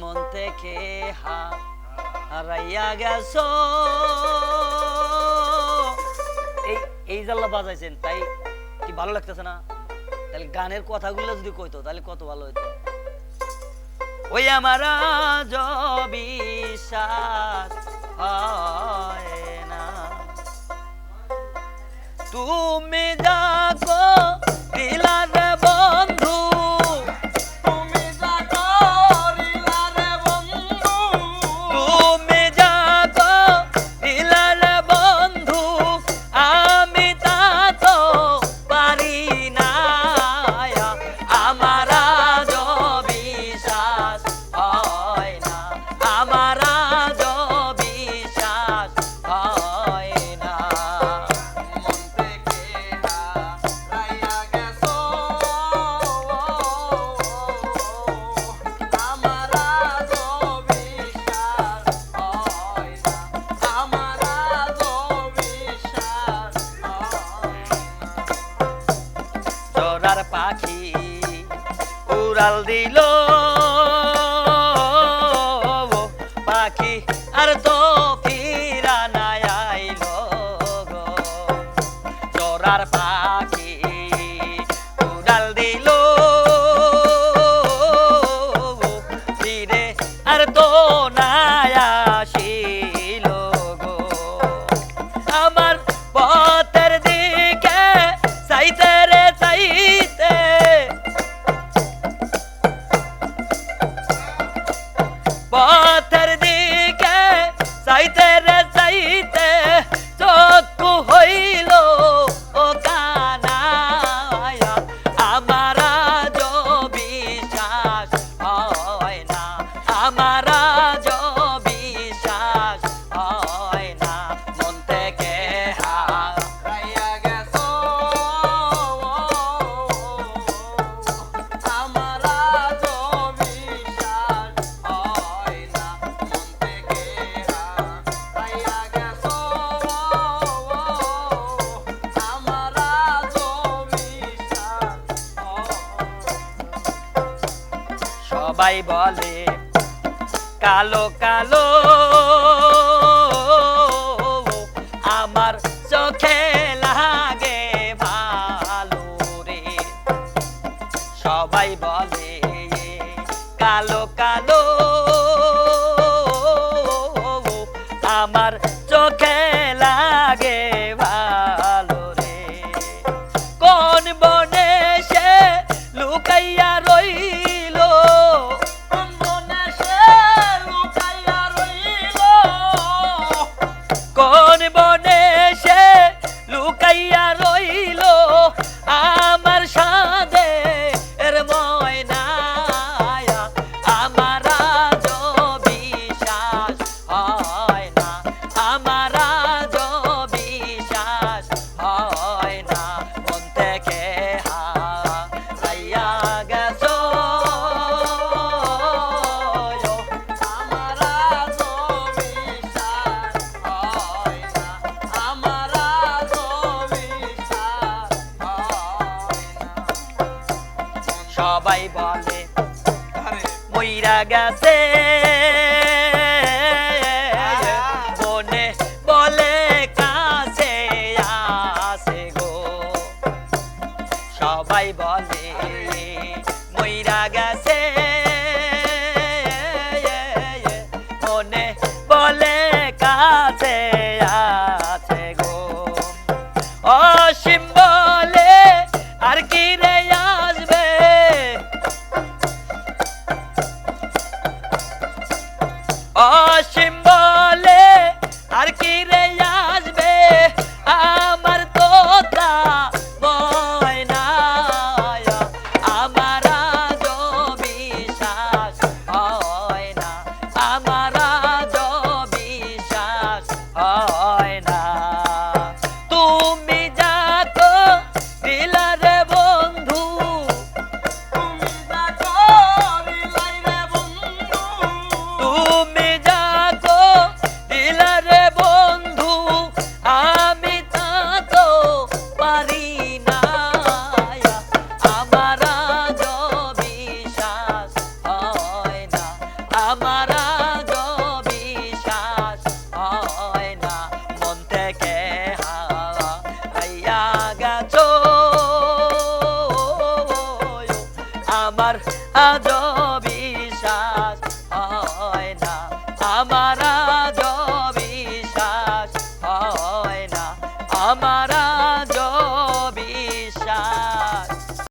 মন থেকে গেছো। এই জাল্লা বাজাইছেন, তাই কি ভালো লাগতেছে না? তাহলে গানের কথাগুলো যদি কইতো, তাহলে কত ভালো হইতো। ওই আমার বিশ্বাস হয় না। তুমি যাকো পাখি উড়াল দিল পাখি আর তো সবাই বলে, কালো কালো, আমার চোখে লাগে ভালো রে। সবাই বলে, কালো কালো, আমার চোখে লাগে সবাই বলে মইরা গেছে। বনে বলে কাছে আসে গো। সবাই বলে মইরা গেছে। বনে বলে কাছে অসীম বলে, আর কি রে আসবে আমার তোতা ময়না আমার বিশ্বাস হয় না, আমার বিশ্বাস হয় Oh.